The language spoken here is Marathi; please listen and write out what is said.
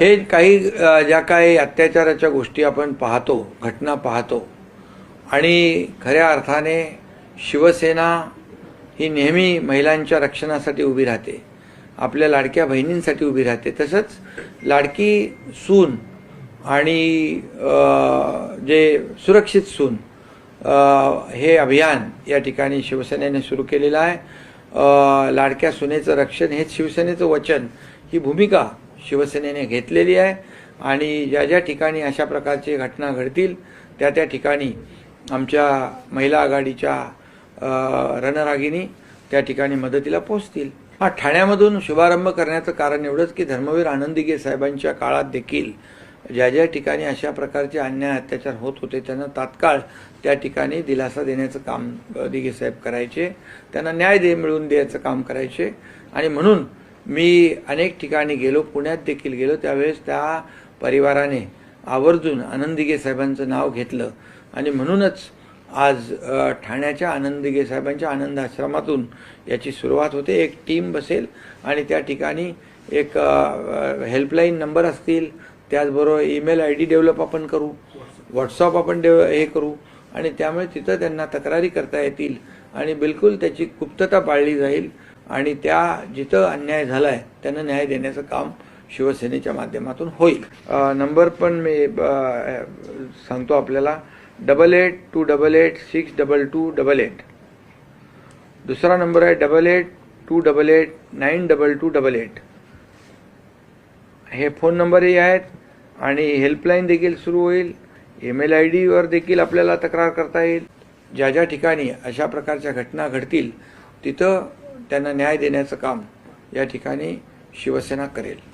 हे काही ज्या काही अत्याचाराच्या गोष्टी आपण पाहतो घटना पाहतो आणि खऱ्या अर्थाने शिवसेना ही नेहमी महिलांच्या रक्षणासाठी उभी राहते आपल्या लाडक्या बहिणींसाठी उभी राहते. तसंच लाडकी सून आणि जे सुरक्षित सून हे अभियान या ठिकाणी शिवसेनेने सुरू केलेलं आहे. लाडक्या सुनेचं रक्षण हेच शिवसेनेचं वचन ही भूमिका शिवसेनेने घेतलेली आहे. आणि ज्या ज्या ठिकाणी अशा प्रकारची घटना घडतील त्या त्या ठिकाणी आमच्या महिला आघाडीच्या रणरागिनी रणरागिणी त्या ठिकाणी मदतीला पोहोचतील. हा ठाण्यामधून शुभारंभ करण्याचं कारण एवढंच की धर्मवीर आनंदिगे साहेबांच्या काळात देखील ज्या ज्या ठिकाणी अशा प्रकारचे अन्याय अत्याचार होत होते त्यांना तात्काळ त्या ठिकाणी दिलासा देण्याचं काम अ, साहेब करायचे. त्यांना न्याय दे मिळवून द्यायचं काम करायचे. आणि म्हणून मी अनेक ठिकाणी गेलो पुण्यात देखील गेलो त्यावेळेस त्या परिवाराने आवर्जून आनंदिगे साहेबांचं नाव घेतलं. आणि म्हणूनच आज ठाण्याच्या आनंदिगे साहेबांच्या आनंद आश्रमातून याची सुरुवात होते. एक टीम बसेल आणि त्या ठिकाणी एक हेल्पलाईन नंबर असतील त्याचबरोबर ईमेल आय डी डेव्हलप आपण करू व्हॉट्सअप आपण डेव हे करू आणि त्यामुळे तिथं त्यांना तक्रारी करता येतील आणि बिलकुल त्याची गुप्तता पाळली जाईल. आणि त्या जिथं अन्याय झाला आहे त्यांना न्याय देण्याचं काम शिवसेनेच्या माध्यमातून होईल. नंबर पण मी सांगतो आपल्याला. Double eight two double eight six double two double eight. दुसरा नंबर आहे double eight two double eight nine double two double eight. हे फोन नंबरही आहेत आणि हेल्पलाईन देखील सुरू होईल. ईमेल आय डीवर देखील आपल्याला तक्रार करता येईल. ज्या ज्या ठिकाणी अशा प्रकारच्या घटना घडतील तिथं त्यांना न्याय देण्याचं काम या ठिकाणी शिवसेना करेल.